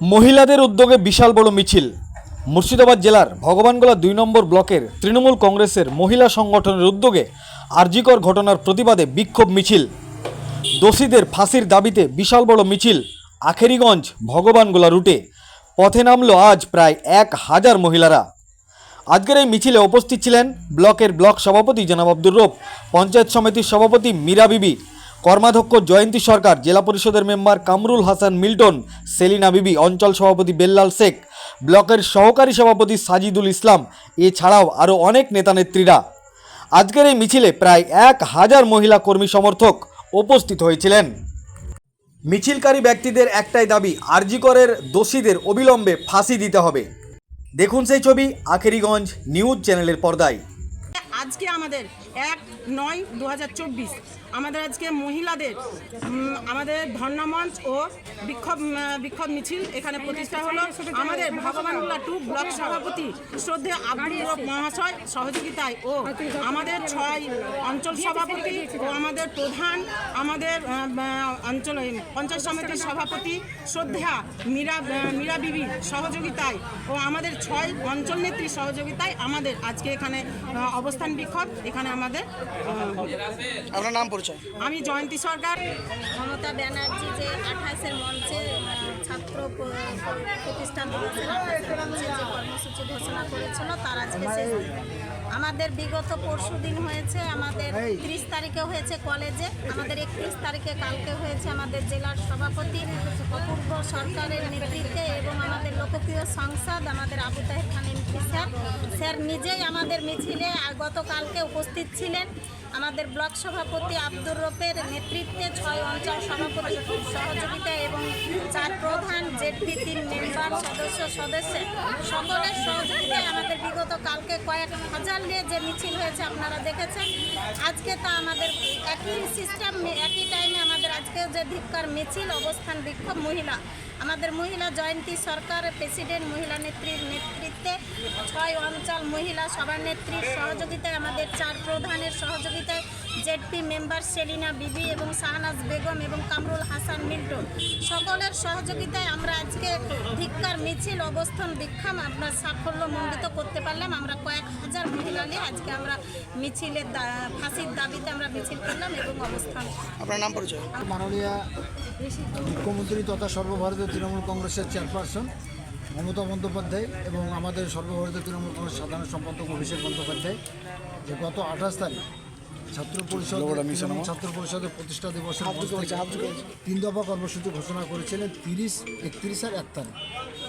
মহিলাদের উদ্যোগে বিশাল বড় মিছিল। মুর্শিদাবাদ জেলার ভগবানগোলা দুই নম্বর ব্লকের তৃণমূল কংগ্রেসের মহিলা সংগঠনের উদ্যোগে আরজিকর ঘটনার প্রতিবাদে বিক্ষোভ মিছিল। দোষীদের ফাঁসির দাবিতে বিশাল বড় মিছিল আখেরিগঞ্জ ভগবানগোলা রুটে। পথে নামলো আজ প্রায় এক হাজার মহিলারা। আজকের এই মিছিলে উপস্থিত ছিলেন ব্লকের ব্লক সভাপতি জনাব আব্দুর রব, পঞ্চায়েত সমিতির সভাপতি মীরা বিবি কর্মাধ্যক্ষ জয়ন্তী সরকার, জেলা পরিষদের member Kamrul Hasan Milton, Selina Bibi, অঞ্চল সভাপতি বেল্লাল শেখ, ব্লকের সহকারী সভাপতি সাজিদুল ইসলাম, এছাড়াও আরও অনেক নেতানেত্রীরা আজকের এই মিছিলে প্রায় এক হাজার মহিলা কর্মী সমর্থক উপস্থিত হয়েছিলেন। মিছিলকারী ব্যক্তিদের একটাই দাবি আরজিকরের দোষীদের অবিলম্বে ফাঁসি দিতে হবে। দেখুন সেই ছবি, আখেরিগঞ্জ নিউজ চ্যানেলের পর্দায়। আজকে আমাদের এক নয় দু আমাদের আজকে মহিলাদের আমাদের ধর্ণামঞ্চ ও বিক্ষোভ বিক্ষোভ মিছিল এখানে প্রতিষ্ঠা হলো। আমাদের ভগবানগুলা টু ব্লক সভাপতি শ্রদ্ধে আব্দুল মহাশয় সহযোগিতায় ও আমাদের ছয় অঞ্চল সভাপতি ও আমাদের প্রধান, আমাদের অঞ্চল পঞ্চায়েত সমিতির সভাপতি শ্রদ্ধা মীরা মীরা বিবি সহযোগিতায় ও আমাদের ছয় অঞ্চল নেত্রীর সহযোগিতায় আমাদের আজকে এখানে অবস্থান বিক্ষোভ। এখানে আমাদের? আপনার নাম পরিচয়? আমি জয়ন্তী সরকার। মমতা ব্যানার্জি যে আঠাশের মঞ্চে ছাত্র প্রতিষ্ঠান দিবসের আঠাশের মঞ্চে যে কর্মসূচি ঘোষণা করেছিল তার আজকে শেষ আমাদের বিগত পরশু দিন হয়েছে আমাদের ত্রিশ তারিখে হয়েছে কলেজে আমাদের একত্রিশ তারিখে কালকে হয়েছে আমাদের জেলার সভাপতি অপূর্ব সরকারের নেতৃত্বে এবং আমাদের লোকপ্রিয় সংসদ আমাদের আবু তাহের খান এমপি স্যার নিজেই আমাদের মিছিলে গতকালকে উপস্থিত ছিলেন আমাদের ব্লক সভাপতি আব্দুর রফের নেতৃত্বে ছয় অঞ্চল সভাপতি সহযোগী চার প্রধান জেডপি তিন মেম্বার, সদস্য সদস্য সকলের সহযোগিতায় আমাদের বিগত কালকে কয়েক হাজার নিয়ে যে মিছিল হয়েছে আপনারা দেখেছেন। আজকে তা আমাদের একই সিস্টেম একই টাইমে আমাদের আজকে যে ধিক্কার মিছিল, অবস্থান বিক্ষোভ মহিলা। আমাদের মহিলা জয়ন্তী সরকার প্রেসিডেন্ট মহিলা নেত্রীর নেতৃত্বে ছয় অঞ্চল মহিলা সভানেত্রীর সহযোগিতায়, আমাদের চার প্রধানের সহযোগিতায় জেডপি মেম্বার সেলিনা বিবি এবং শাহনাজ বেগম এবং কামরুল হাসান মিল্টন। সকলের সহযোগিতায় আমরা আজকে ধিক্কার মিছিল অবস্থান বিক্ষাম আপনার সাফল্য মণ্ডিত করতে পারলাম। আমরা কয়েক হাজার মহিলা নিয়ে আজকে আমরা মিছিলের দা- ফাঁসির দাবিতে আমরা মিছিল করলাম এবং অবস্থান। আপনার নাম পরিচয়? মাননীয় মুখ্যমন্ত্রী তথা সর্বভারতীয় তৃণমূল কংগ্রেসের চেয়ারপারসন মমতা বন্দ্যোপাধ্যায় এবং আমাদের সর্বভারতীয় তৃণমূল কংগ্রেস সাধারণ সম্পাদক অভিষেক বন্দ্যোপাধ্যায় যে গত আঠাশ তারিখ ছাত্র পরিষদ ছাত্র পরিষদের প্রতিষ্ঠা দিবসের তিন দফা কর্মসূচি ঘোষণা করেছিলেন তিরিশ একত্রিশ আর এক তারিখ।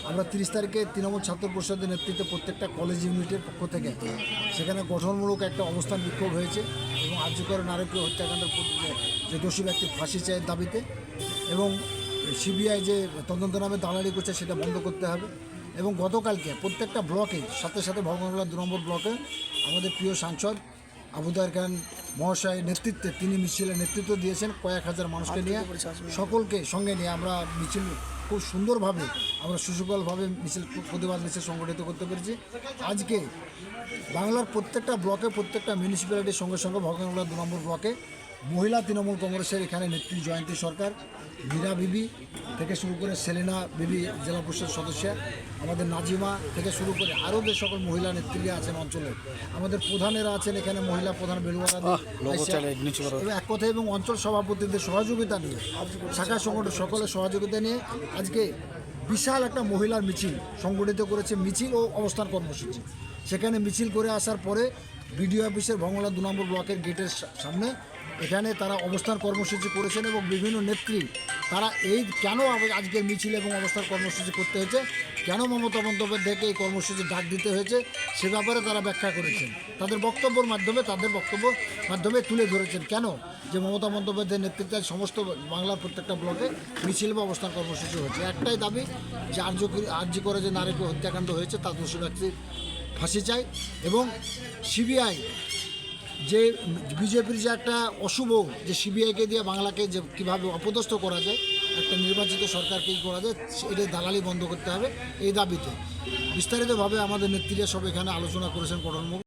আমরা তিরিশ তারিখে তৃণমূল ছাত্র পরিষদের নেতৃত্বে প্রত্যেকটা কলেজ ইউনিটের পক্ষ থেকে সেখানে গঠনমূলক একটা অবস্থান বিক্ষোভ হয়েছে এবং আর্যকর নারকীয় হত্যাকাণ্ডের যে- যে দোষী ব্যক্তি ফাঁসি চায়ের দাবিতে এবং সিবিআই যে তদন্ত নামে দালালি করছে সেটা বন্ধ করতে হবে এবং গতকালকে প্রত্যেকটা ব্লকে সাথে সাথে ভগবানগোলা দু নম্বর ব্লকে আমাদের প্রিয় সাংসদ আবুদার খান মহাশয়ের নেতৃত্বে তিনি মিছিলের নেতৃত্ব দিয়েছেন কয়েক হাজার মানুষকে নিয়ে। সকলকে সঙ্গে নিয়ে আমরা মিছিল খুব সুন্দরভাবে আমরা সুসুকলভাবে মিছিল প্রতিবাদ মিছিল সংগঠিত করতে পেরেছি। আজকে বাংলার প্রত্যেকটা ব্লকে প্রত্যেকটা মিউনিসিপ্যালিটির সঙ্গে সঙ্গে ভগবানগোলা দু নম্বর ব্লকে মহিলা তৃণমূল কংগ্রেসের এখানে নেত্রী জয়ন্তী সরকার মীরা বিবি থেকে শুরু করে সেলেনা বিবি জেলা পরিষদ সদস্য আমাদের নাজিমা থেকে শুরু করে আরও যে সকল মহিলা নেত্রীরা আছেন অঞ্চলে আমাদের প্রধানেরা আছেন এখানে মহিলা প্রধান বেলুয়ারা এক কথায় এবং অঞ্চল সভাপতিদের সহযোগিতা নিয়ে শাখা সংগঠন সকলের সহযোগিতা নিয়ে আজকে বিশাল একটা মহিলার মিছিল সংগঠিত করেছে মিছিল ও অবস্থান কর্মসূচি। সেখানে মিছিল করে আসার পরে বিডিও অফিসের ভঙ্গলা দু নম্বর ব্লকের গেটের সামনে এখানে তারা অবস্থান কর্মসূচি করেছেন এবং বিভিন্ন নেত্রী তারা এই কেন আজকে মিছিল এবং অবস্থান কর্মসূচি করতে হয়েছে? কেন মমতা বন্দ্যোপাধ্যায়কে এই কর্মসূচি ডাক দিতে হয়েছে? সে ব্যাপারে তারা ব্যাখ্যা করেছেন। তাদের বক্তব্যের মাধ্যমে তাদের বক্তব্য মাধ্যমে তুলে ধরেছেন কেন যে মমতা বন্দ্যোপাধ্যায়ের নেতৃত্বে সমস্ত বাংলার প্রত্যেকটা ব্লকে মিছিল বা অবস্থান কর্মসূচি হয়েছে। একটাই দাবি যে আর্য আর্য করে যে নারীকে হত্যাকাণ্ড হয়েছে তার দোষী ব্যক্তি ফাঁসি চাই এবং সিবিআই যে বিজেপির যে একটা অশুভ যে সিবিআইকে দিয়ে বাংলাকে যে কীভাবে অপদস্থ করা যায়, একটা নির্বাচিত সরকারকেই করা যায় এটা দালালি বন্ধ করতে হবে এই দাবিতে। বিস্তারিতভাবে আমাদের নেত্রীরা সব এখানে আলোচনা করেছেন গঠনমূলক।